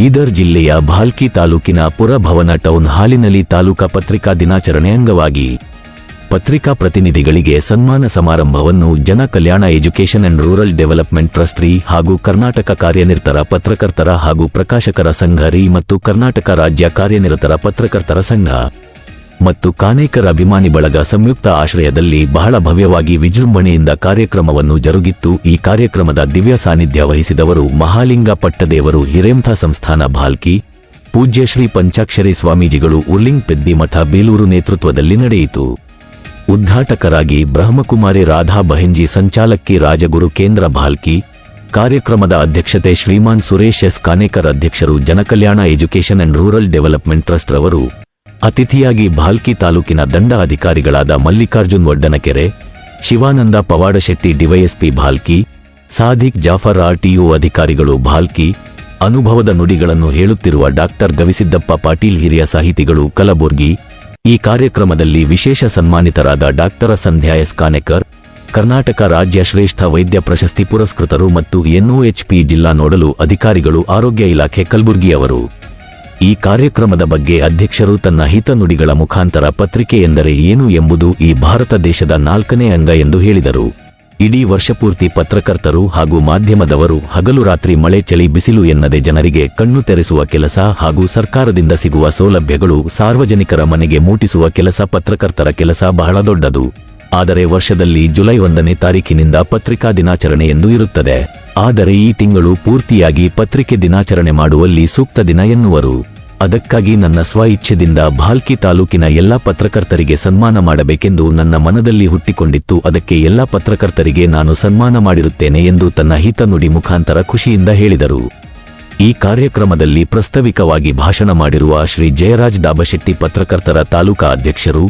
ಬೀದರ್ ಜಿಲ್ಲೆಯ ಭಾಲ್ಕಿ ತಾಲೂಕಿನ ಪುರಭವನ ಟೌನ್ ಹಾಲಿನಲ್ಲಿ ತಾಲೂಕಾ ಪತ್ರಿಕಾ ದಿನಾಚರಣೆ ಅಂಗವಾಗಿ ಪತ್ರಿಕಾ ಪ್ರತಿನಿಧಿಗಳಿಗೆ ಸನ್ಮಾನ ಸಮಾರಂಭವನ್ನು Jana Kalyana education and rural development trust ರೀ ಹಾಗೂ ಕರ್ನಾಟಕ ಕಾರ್ಯನಿರತರ ಪತ್ರಕರ್ತರ ಹಾಗೂ ಪ್ರಕಾಶಕರ ಸಂಘ ರೀ ಮತ್ತು ಕರ್ನಾಟಕ ರಾಜ್ಯ ಕಾರ್ಯನಿರತರ ಪತ್ರಕರ್ತರ ಸಂಘ ಮತ್ತು ಕಾನೇಕರ ಅಭಿಮಾನಿ ಬಳಗ ಸಂಯುಕ್ತ ಆಶ್ರಯದಲ್ಲಿ ಬಹಳ ಭವ್ಯವಾಗಿ ವಿಜೃಂಭಣೆಯಿಂದ ಕಾರ್ಯಕ್ರಮವನ್ನು ಜರುಗಿತ್ತು. ಈ ಕಾರ್ಯಕ್ರಮದ ದಿವ್ಯ ಸಾನ್ನಿಧ್ಯ ವಹಿಸಿದವರು ಮಹಾಲಿಂಗ ಪಟ್ಟದೇವರು ಹಿರೇಂಥ ಸಂಸ್ಥಾನ ಭಾಲ್ಕಿ, ಪೂಜ್ಯ ಶ್ರೀ ಪಂಚಾಕ್ಷರಿ ಸ್ವಾಮೀಜಿಗಳು ಉರ್ಲಿಂಗ್ ಪೆದ್ದಿ ಮಠ ಬೇಲೂರು ನೇತೃತ್ವದಲ್ಲಿ ನಡೆಯಿತು. ಉದ್ಘಾಟಕರಾಗಿ ಬ್ರಹ್ಮಕುಮಾರಿ ರಾಧಾ ಬಹೆಂಜಿ ಸಂಚಾಲಕಿ ರಾಜಗುರು ಕೇಂದ್ರ ಭಾಲ್ಕಿ, ಕಾರ್ಯಕ್ರಮದ ಅಧ್ಯಕ್ಷತೆ ಶ್ರೀಮಾನ್ ಸುರೇಶ್ ಎಸ್ ಕಾನೇಕರ್ ಅಧ್ಯಕ್ಷರು Janakalyana education and rural development trust ರವರು. ಅತಿಥಿಯಾಗಿ ಭಾಲ್ಕಿ ತಾಲೂಕಿನ ದಂಡ ಅಧಿಕಾರಿಗಳಾದ ಮಲ್ಲಿಕಾರ್ಜುನ್ ವಡ್ಡನಕೆರೆ ಶಿವಾನಂದ ಪವಾಡಶೆಟ್ಟಿ ಡಿವೈಎಸ್ಪಿ ಭಾಲ್ಕಿ, ಸಾದಿಕ್ ಜಾಫರ್ ಆರ್ಟಿಒ ಅಧಿಕಾರಿಗಳು ಭಾಲ್ಕಿ, ಅನುಭವದ ನುಡಿಗಳನ್ನು ಹೇಳುತ್ತಿರುವ ಡಾಕ್ಟರ್ ಗವಿಸಿದ್ದಪ್ಪ ಪಾಟೀಲ್ ಹಿರಿಯ ಸಾಹಿತಿಗಳು ಕಲಬುರ್ಗಿ, ಈ ಕಾರ್ಯಕ್ರಮದಲ್ಲಿ ವಿಶೇಷ ಸನ್ಮಾನಿತರಾದ ಡಾಕ್ಟರ ಸಂಧ್ಯಾ ಎಸ್ ಕಾನೆಕರ್, ಕರ್ನಾಟಕ ರಾಜ್ಯ ಶ್ರೇಷ್ಠ ವೈದ್ಯ ಪ್ರಶಸ್ತಿ ಪುರಸ್ಕೃತರು ಮತ್ತು ಎನ್ಒಎಚ್ಪಿ ಜಿಲ್ಲಾ ನೋಡಲು ಅಧಿಕಾರಿಗಳು ಆರೋಗ್ಯ ಇಲಾಖೆ ಕಲಬುರ್ಗಿ ಅವರು ಈ ಕಾರ್ಯಕ್ರಮದ ಬಗ್ಗೆ ಅಧ್ಯಕ್ಷರು ತನ್ನ ಹಿತನುಡಿಗಳ ಮುಖಾಂತರ ಪತ್ರಿಕೆ ಎಂದರೆ ಏನು ಎಂಬುದು ಈ ಭಾರತ ದೇಶದ ನಾಲ್ಕನೇ ಅಂಗ ಎಂದು ಹೇಳಿದರು. ಇಡೀ ವರ್ಷಪೂರ್ತಿ ಪತ್ರಕರ್ತರು ಹಾಗೂ ಮಾಧ್ಯಮದವರು ಹಗಲು ರಾತ್ರಿ ಮಳೆ ಚಳಿ ಬಿಸಿಲು ಎನ್ನದೆ ಜನರಿಗೆ ಕಣ್ಣು ತೆರೆಸುವ ಕೆಲಸ ಹಾಗೂ ಸರ್ಕಾರದಿಂದ ಸಿಗುವ ಸೌಲಭ್ಯಗಳು ಸಾರ್ವಜನಿಕರ ಮನೆಗೆ ಮೂಟಿಸುವ ಕೆಲಸ ಪತ್ರಕರ್ತರ ಕೆಲಸ ಬಹಳ ದೊಡ್ಡದು. ಆದರೆ ವರ್ಷದಲ್ಲಿ ಜುಲೈ ಒಂದನೇ ತಾರೀಕಿನಿಂದ ಪತ್ರಿಕಾ ದಿನಾಚರಣೆ ಎಂದು ಇರುತ್ತದೆ. ಆದರೆ ಈ ತಿಂಗಳು ಪೂರ್ತಿಯಾಗಿ ಪತ್ರಿಕೆ ದಿನಾಚರಣೆ ಮಾಡುವಲ್ಲಿ ಸೂಕ್ತ ದಿನ ಎನ್ನುವರು. ಅದಕ್ಕಾಗಿ ನನ್ನ ಸ್ವ ಇಚ್ಛೆದಿಂದ ಭಾಲ್ಕಿ ತಾಲೂಕಿನ ಎಲ್ಲಾ ಪತ್ರಕರ್ತರಿಗೆ ಸನ್ಮಾನ ಮಾಡಬೇಕೆಂದು ನನ್ನ ಮನದಲ್ಲಿ ಹುಟ್ಟಿಕೊಂಡಿತ್ತು. ಅದಕ್ಕೆ ಎಲ್ಲಾ ಪತ್ರಕರ್ತರಿಗೆ ನಾನು ಸನ್ಮಾನ ಮಾಡಿರುತ್ತೇನೆ ಎಂದು ತನ್ನ ಹಿತನುಡಿ ಮುಖಾಂತರ ಖುಷಿಯಿಂದ ಹೇಳಿದರು. ಈ ಕಾರ್ಯಕ್ರಮದಲ್ಲಿ ಪ್ರಸ್ತಾವಿಕವಾಗಿ ಭಾಷಣ ಮಾಡಿರುವ ಶ್ರೀ ಜಯರಾಜ್ ದಾಬಶೆಟ್ಟಿ ಪತ್ರಕರ್ತರ ತಾಲೂಕಾ ಅಧ್ಯಕ್ಷರು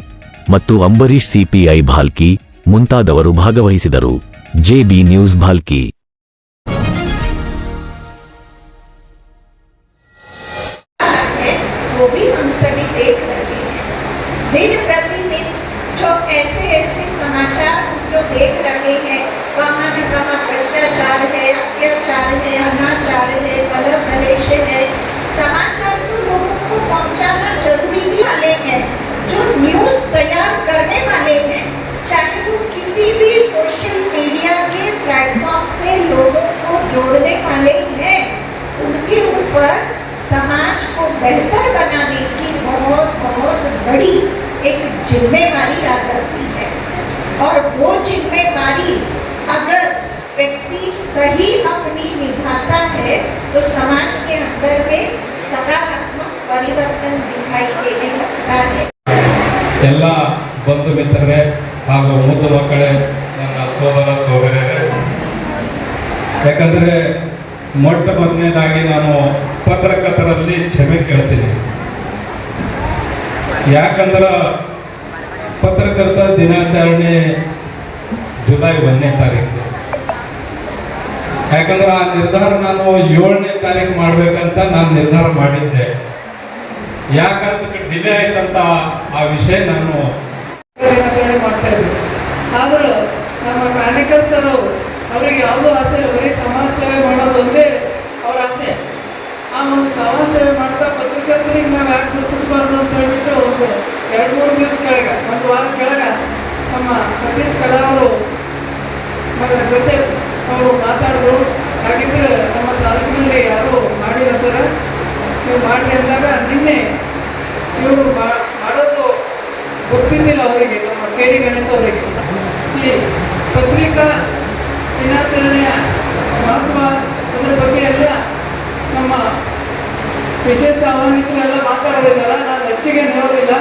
ಮತ್ತು ಅಂಬರೀಶ್ ಸಿಪಿಐ ಭಾಲ್ಕಿ ಮುಂತಾದವರು ಭಾಗವಹಿಸಿದರು. ಜೆಬಿ ನ್ಯೂಸ್ ಭಾಲ್ಕಿ वो भी हम सभी देख रहे हैं। दिन प्रतिदिन जो ऐसे ऐसे समाचार जो देख रहे हैं, वहाँ न कहाँ भ्रष्टाचार है, अत्याचार है, अनाचार है कलह कलेश है, समाचार तो लोगों को पहुँचाना ज़रूरी भी वाले हैं, जो न्यूज़ तैयार करने वाले हैं, चाहे वो किसी भी सोशल मीडिया के प्लेटफॉर्म से लोगों को जोड़ने वाले हैं, उनके ऊपर समाज को बेहतर बड़ी एक जिम्मेवारी आ जाती है और वो जिम्मेवारी अगर व्यक्ति सही अपनी निभाता है तो समाज के अंदर में सकारात्मक परिवर्तन दिखाई देने लगता है ಎಲ್ಲ ಬಂಧು ಮಿತ್ರರೇ ಹಾಗೂ ಮುದ್ದು ಮಕ್ಕಳೇ ನನ್ನ ಸೋದರ ಸೋದರಿಯರೇ ಯಾಕಂದರೆ ಮೊಟ್ಟ ಮೊದಲನೇದಾಗಿ ನಾನು ಪತ್ರಕರ್ತರಲ್ಲಿ ಕ್ಷಮೆ ಕೇಳ್ತೀನಿ ಯಾಕಂದ್ರೆ ಪತ್ರಕರ್ತ ದಿನಾಚರಣೆ ಜುಲೈ ಒಂದನೇ ತಾರೀಕು. ಯಾಕಂದ್ರೆ ಆ ನಿರ್ಧಾರ ನಾನು ಏಳನೇ ತಾರೀಕು ಮಾಡ್ಬೇಕಂತ ನಾನು ನಿರ್ಧಾರ ಮಾಡಿದ್ದೆ. ಯಾಕಂತ ಡಿಲೇ ಆಯ್ತಂತ ಆ ವಿಷಯ ನಾನು ಮಾಡ್ತಾ ಇದ್ರು ಆದರೂ ನಮ್ಮ ಅವರಿಗೆ ಯಾವುದೋ ಆಸೆ ಬರೀ ಸಮಾಜ ಸೇವೆ ಮಾಡೋದು ಅವ್ರ ಆಸೆ. ಆ ಒಂದು ಸಮಾಜ ಸೇವೆ ಮಾಡ್ತಾ ಪತ್ರಕರ್ತರಿಗೆ ನಾವು ಯಾಕೆ ಗುರುತಿಸಬಾರ್ದು ಅಂತ ಹೇಳ್ಬಿಟ್ಟು ಒಂದು ಎರಡು ಮೂರು ದಿವಸ ಕೆಳಗ, ಒಂದು ವಾರ ಕೆಳಗ ನಮ್ಮ ಸತೀಶ್ ಕಡಾ ಅವರು ಜೊತೆ ಅವರು ಮಾತಾಡಿದ್ರು ಹಾಗಿದ್ರೆ ನಮ್ಮ ತಾಲೂಕಿನಲ್ಲಿ ಯಾರು ಮಾಡಿಲ್ಲ ಸರ್. ನೀವು ಮಾಡಿ ಅಂದಾಗ ನಿನ್ನೆ ಇವರು ಮಾಡೋದು ಗೊತ್ತಿದ್ದಿಲ್ಲ ಅವರಿಗೆ, ನಮ್ಮ ಕೆ ಡಿ ಗಣೇಶ್ ಅವರಿಗೆ. ಈ ಪತ್ರಿಕಾ ದಿನಾಚರಣೆಯ ಮಹತ್ವ ಅದರ ಬಗ್ಗೆ ಎಲ್ಲ ನಮ್ಮ ವಿಶೇಷ ಆಹ್ವಾನಿತರೆಲ್ಲ ಮಾತಾಡೋದಿದ್ದಾರೆ ನಾನು ಹೆಚ್ಚಿಗೆ ಹೇಳೋದಿಲ್ಲ